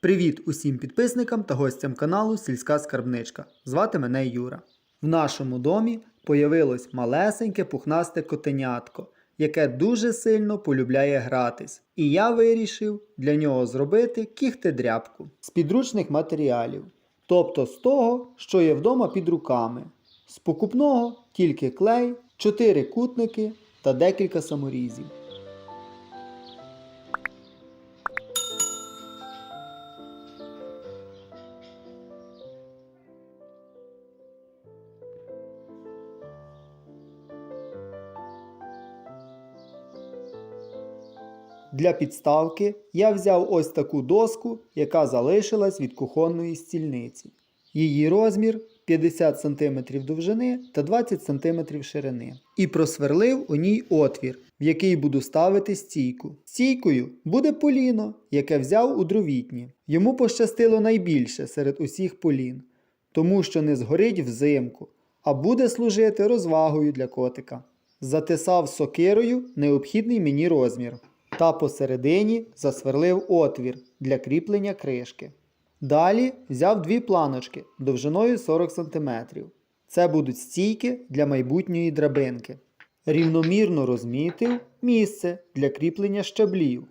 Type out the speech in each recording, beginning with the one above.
Привіт усім підписникам та гостям каналу Сільська Скарбничка. Звати мене Юра. В нашому домі появилось малесеньке пухнасте котенятко, яке дуже сильно полюбляє гратись. І я вирішив для нього зробити кіхтедрябку з підручних матеріалів, тобто з того, що є вдома під руками. З покупного тільки клей, чотири кутники та декілька саморізів. Для підставки я взяв ось таку доску, яка залишилась від кухонної стільниці. Її розмір 50 см довжини та 20 см ширини. І просверлив у ній отвір, в який буду ставити стійку. Стійкою буде поліно, яке взяв у дровітні. Йому пощастило найбільше серед усіх полін, тому що не згорить взимку, а буде служити розвагою для котика. Затисав сокирою необхідний мені розмір та посередині засверлив отвір для кріплення кришки. Далі взяв дві планочки довжиною 40 см. Це будуть стійки для майбутньої драбинки. Рівномірно розмітив місце для кріплення щаблів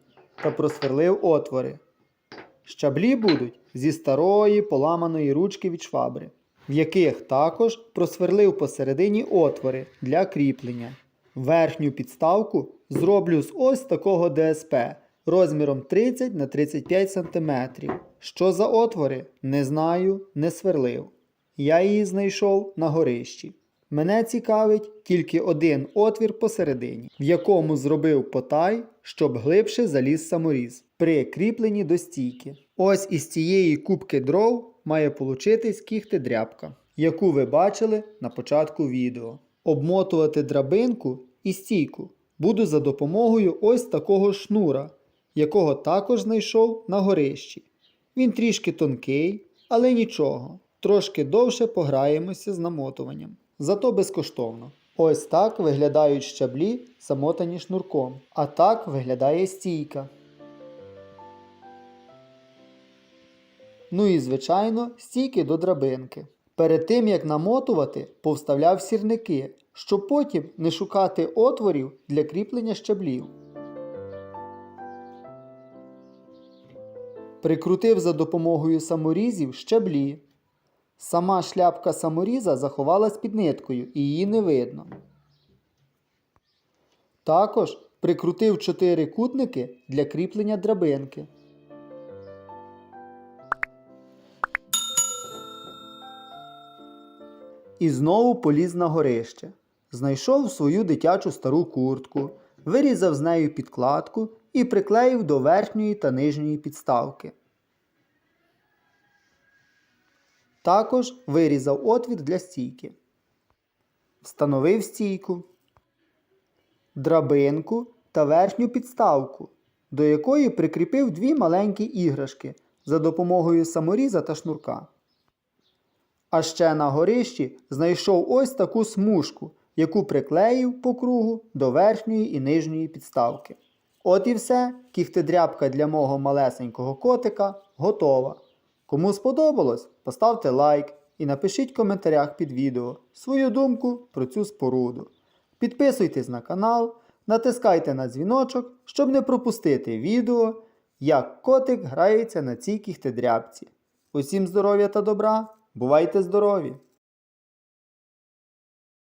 та просверлив отвори. Щаблі будуть зі старої поламаної ручки від швабри, в яких також просверлив посередині отвори для кріплення. Верхню підставку зроблю з ось такого ДСП розміром 30 на 35 см. Що за отвори? Не знаю, не сверлив. Я її знайшов на горищі. Мене цікавить тільки один отвір посередині, в якому зробив потай, щоб глибше заліз саморіз при кріпленні до стійки. Ось із цієї кубки дров має получитись кіхтедрябка, яку ви бачили на початку відео. Обмотувати драбинку і стійку буду за допомогою ось такого шнура, якого також знайшов на горищі. Він трішки тонкий, але нічого. Трошки довше пограємося з намотуванням. Зато безкоштовно. Ось так виглядають щаблі, замотані шнурком. А так виглядає стійка. Ну і, звичайно, стійки до драбинки. Перед тим як намотувати, повставляв сірники, щоб потім не шукати отворів для кріплення щаблів. Прикрутив за допомогою саморізів щаблі. Сама шляпка саморіза заховалась під ниткою і її не видно. Також прикрутив чотири кутники для кріплення драбинки. І знову поліз на горище. Знайшов свою дитячу стару куртку, вирізав з нею підкладку і приклеїв до верхньої та нижньої підставки. Також вирізав отвір для стійки. Встановив стійку, драбинку та верхню підставку, до якої прикріпив дві маленькі іграшки за допомогою саморіза та шнурка. А ще на горищі знайшов ось таку смужку, яку приклеїв по кругу до верхньої і нижньої підставки. От і все, кіхтедрябка для мого малесенького котика готова. Кому сподобалось, поставте лайк і напишіть в коментарях під відео свою думку про цю споруду. Підписуйтесь на канал, натискайте на дзвіночок, щоб не пропустити відео, як котик грається на цій кіхтедрябці. Усім здоров'я та добра! Бувайте здорові!